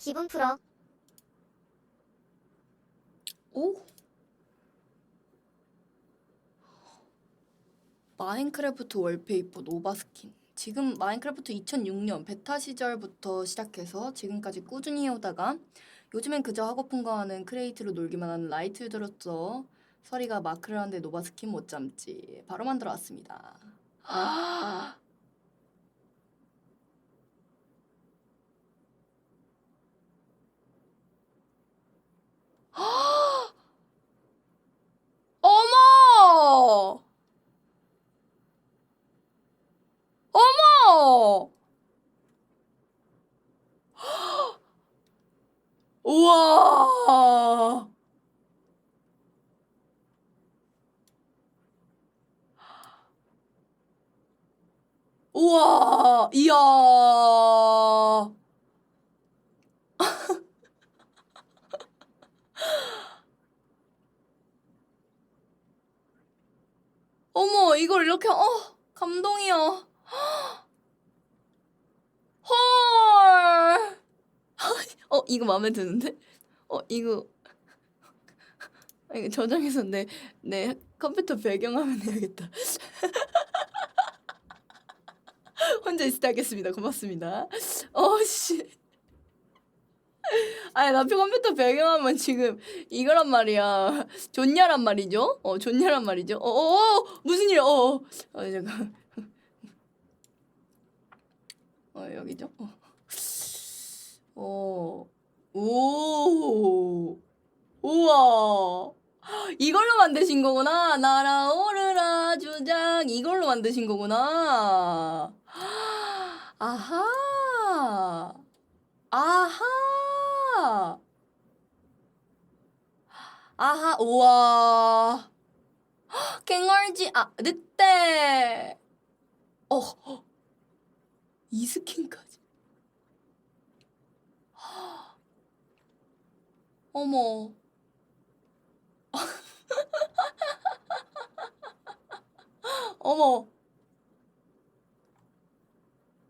기분 풀어. 오? 마인크래프트 월페이퍼 노바 스킨. 지금 마인크래프트 2006년 베타 시절부터 시작해서 지금까지 꾸준히 해오다가 요즘엔 그저 하고픈 거 하는 크레이트로 놀기만 하는 라이트 유저로서 서리가 마크를 하는데 노바 스킨 못 참지. 바로 만들어 왔습니다. 아. 어머! 어머! 우와! 우와! 이야! 어머, 이걸 이렇게, 어, 감동이야. 헐. 어, 이거 마음에 드는데? 어, 이거. 아, 이거 저장해서 내, 내 컴퓨터 배경화면 해야겠다. 혼자 있을 때 하겠습니다. 고맙습니다. 어, 씨. 아니, 나 컴퓨터 배경화면 지금 이거란 말이야. 좋냐란 말이죠? 어, 좋냐란 말이죠? 어, 어, 어 무슨 일, 어, 어, 어, 잠깐. 어, 여기죠? 어. 어, 오, 우와. 이걸로 만드신 거구나. 날아오르라 주장. 이걸로 만드신 거구나. 아하. 아하. 아하, 우와. 갱얼지, 아, 늑대. 어, 어. 이 스킨까지. 어머. 어머.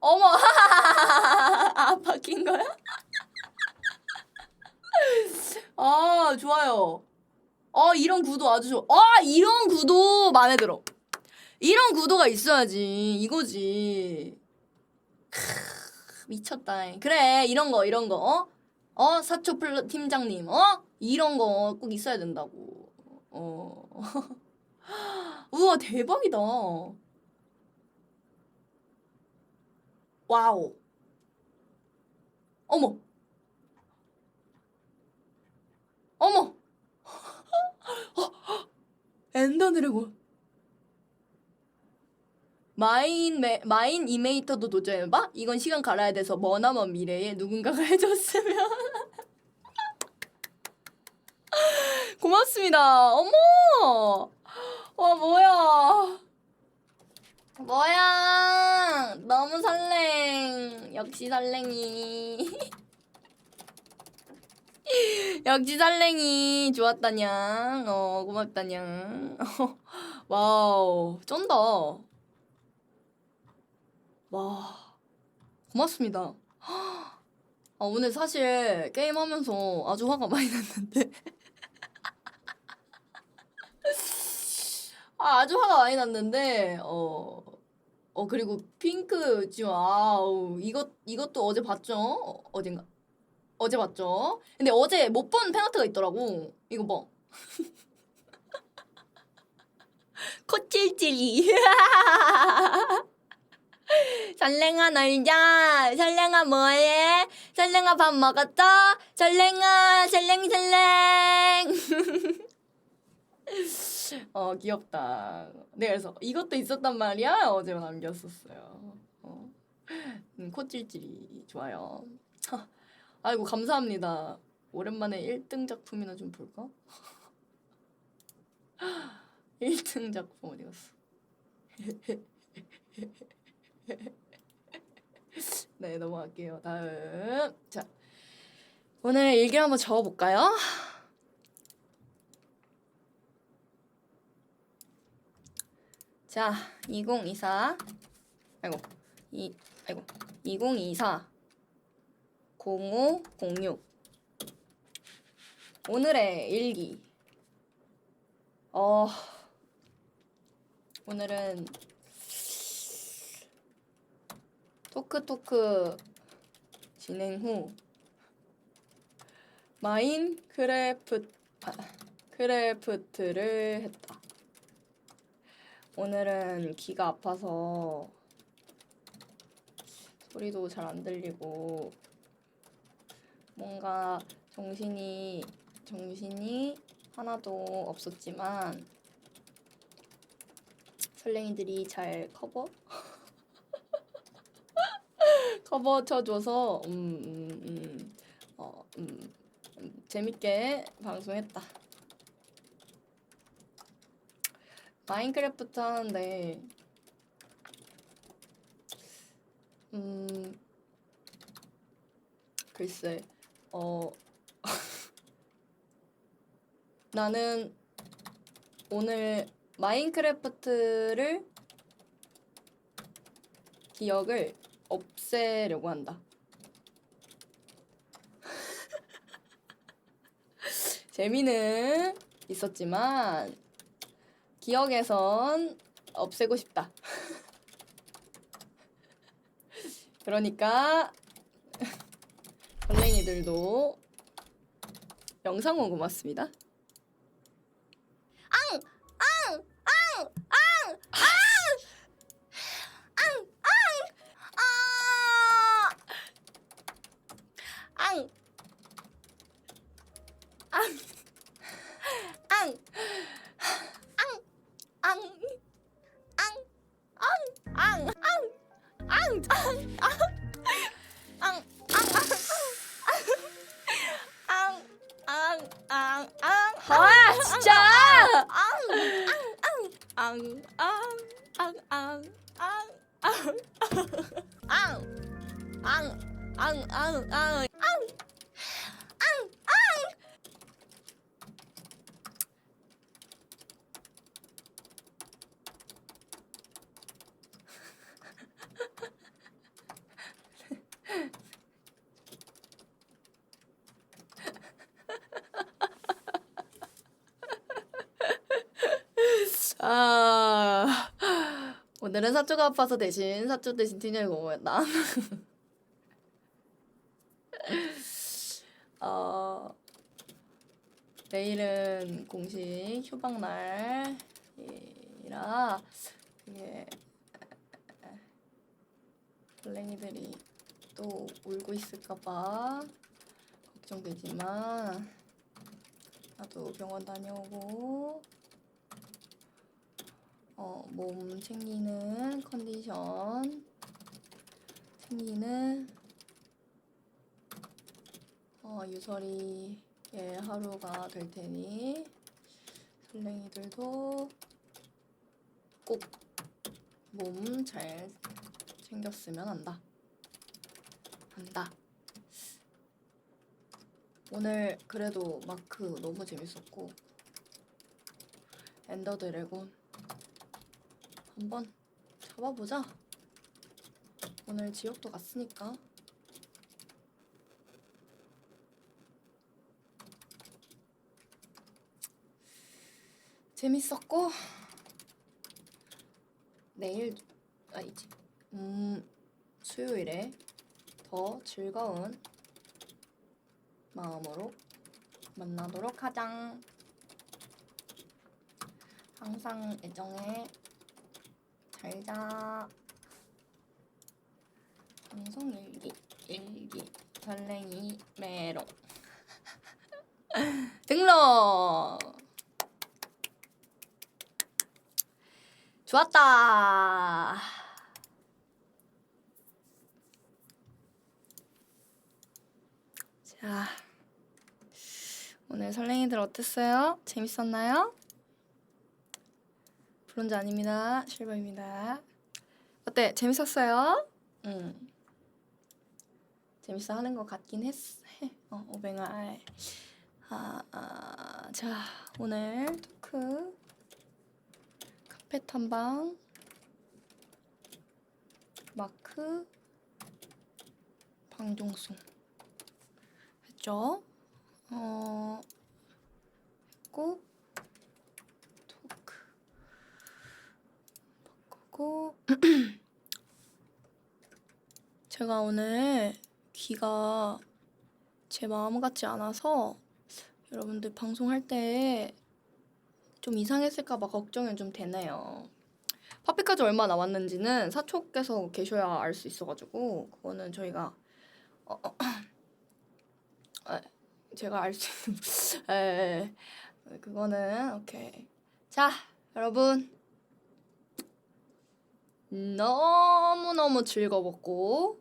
어머. 아, 바뀐 거야? 아, 좋아요. 아, 이런 구도 아주 좋아. 아, 이런 구도 마음에 들어. 이런 구도가 있어야지. 이거지. 크, 미쳤다. 그래, 이런 거, 이런 거. 어? 어? 사초 플 팀장님. 어? 이런 거 꼭 있어야 된다고. 어. 우와, 대박이다. 와우. 어머. 어머. 엔더 드래곤. 마인 메, 마인 이메이터도 도전해봐? 이건 시간 갈아야 돼서 머나먼 미래에 누군가가 해줬으면. 고맙습니다. 어머! 와, 뭐야. 뭐야. 너무 설렜. 역시 설랭이. 역시 설랭이. 좋았다냥. 어, 고맙다냥. 와우. 쩐다. 와. 고맙습니다. 아, 오늘 사실 게임하면서 아주 화가 많이 났는데. 아, 아주 화가 많이 났는데, 어, 어, 그리고 핑크 지금, 아우, 이것, 이것도 어제 봤죠? 어, 어젠가? 어제 봤죠? 근데 어제 못본 팬아트가 있더라고. 이거 봐. 코찔찔이. 설랭아 놀자. 설랭아 뭐해? 설랭아 밥 먹었어? 설랭아 설랭 설랭. 어 귀엽다. 네 그래서 이것도 있었단 말이야. 어제 남겼었어요. 어. 음, 코찔찔이 좋아요. 아이고 감사합니다. 오랜만에 1등 작품이나 좀 볼까? 1등 작품 어디 갔어? 네 넘어갈게요. 다음 자 오늘 일기 한번 적어볼까요? 자, 2024 아이고 이 아이고 2024 0506 오늘의 일기 어 오늘은 토크 토크 진행 후 마인크래프트 아, 크래프트를 했다. 오늘은 귀가 아파서 소리도 잘 안 들리고 뭔가 정신이 정신이 하나도 없었지만 설랭이들이 잘 커버 커버 쳐줘서 음, 음, 음, 어, 음, 음, 재밌게 방송했다. 마인크래프트 하는데 음 글쎄 어 나는 오늘 마인크래프트를 기억을 없애려고 한다. 재미는 있었지만 기억에선 없애고 싶다. 그러니까 선생이들도 영상 오고 맞습니다. 앙! 앙! 앙! 앙! 앙! 앙! 앙! 앙! 앙! 아 오늘은 사초가 아파서 대신 사초 대신 티니를 먹었다. 어 내일은 공식 휴방날이라 이게 블랭이들이 또 울고 있을까봐 걱정되지만 나도 병원 다녀오고 어, 몸 챙기는 컨디션 챙기는 어, 유설이의 하루가 될 테니 설랭이들도 꼭 몸 잘 챙겼으면 한다. 한다. 오늘 그래도 마크 너무 재밌었고 엔더 드래곤 한번 잡아보자. 오늘 지옥도 갔으니까. 재밌었고 내일 아니지 음 수요일에 더 즐거운 마음으로 만나도록 하자. 항상 애정에 잘자. 방송 일기 일기 설랭이 메롱 등록 좋았다. 자 오늘 설랭이들 어땠어요? 재밌었나요? 브론즈 아닙니다. 실버입니다. 어때? 재밌었어요? 응. 재밌어 하는 것 같긴 했, 해. 어, 오뱅알. 아, 아, 자, 오늘 토크 카페 탐방 마크 방종송 있죠. 어, 고 토크 바꾸고 제가 오늘 귀가 제 마음 같지 않아서 여러분들 방송할 때 좀 이상했을까봐 걱정이 좀 되네요. 파피까지 얼마 남았는지는 사초께서 계셔야 알 수 있어가지고 그거는 저희가 어, 어, 에, 제가 알 수 있는 에, 에, 그거는 오케이 자 여러분 너무너무 즐거웠고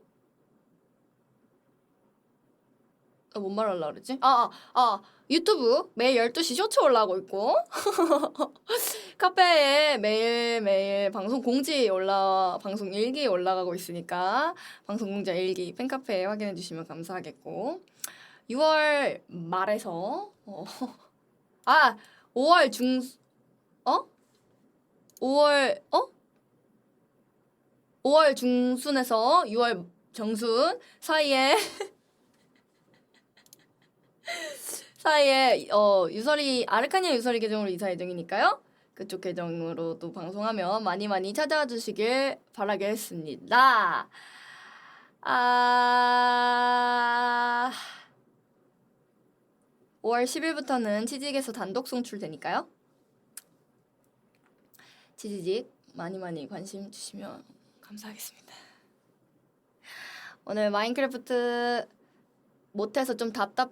아, 뭔 말하려고 그러지? 아, 아, 아, 유튜브 매일 12시 쇼츠 올라오고 있고 카페에 매일매일 방송 공지 올라 방송 일기 올라가고 있으니까 방송 공지 일기 팬카페에 확인해 주시면 감사하겠고 6월 말에서 어, 아 5월 중 어? 5월 어? 5월 중순에서 6월 정순 사이에 사이에 어 유설이 아르카니아 유설이 계정으로 이사 예정이니까요. 그쪽 계정으로도 방송하면 많이 많이 찾아와 주시길 바라겠습니다. 아 5월 10일부터는 치직에서 단독 송출되니까요. 치지직 많이 많이 관심 주시면 감사하겠습니다. 오늘 마인크래프트 못해서 좀 답답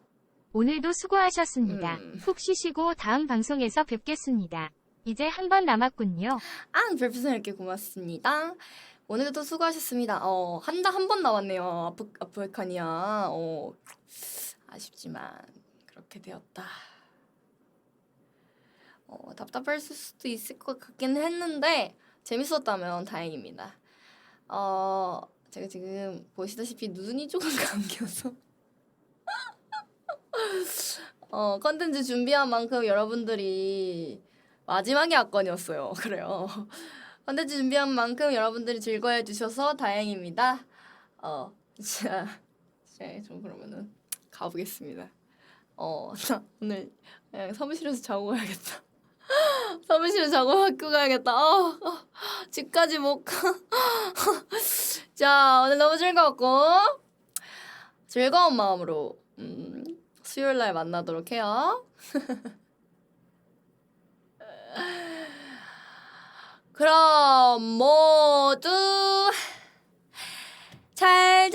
오늘도 수고하셨습니다. 음. 푹 쉬시고 다음 방송에서 뵙겠습니다. 이제 한 번 남았군요. 아, 별풍선 이렇게 고맙습니다. 오늘도 수고하셨습니다. 어, 한달한번 나왔네요. 아프, 아프리카니아. 어, 아쉽지만 그렇게 되었다. 어, 답답할 수도 있을 것 같긴 했는데 재밌었다면 다행입니다. 어, 제가 지금 보시다시피 눈이 조금 감겨서 어, 컨텐츠 준비한 만큼 여러분들이 마지막이 압권이었어요. 그래요. 컨텐츠 준비한 만큼 여러분들이 즐거워해 주셔서 다행입니다. 어, 자, 자, 좀 그러면은 가보겠습니다. 어, 나 오늘 그냥 사무실에서 자고 가야겠다. 사무실에서 자고 학교 가야겠다. 어, 어, 집까지 못 가. 자, 오늘 너무 즐거웠고 즐거운 마음으로 음, 수요일 날 만나도록 해요. 그럼 모두 잘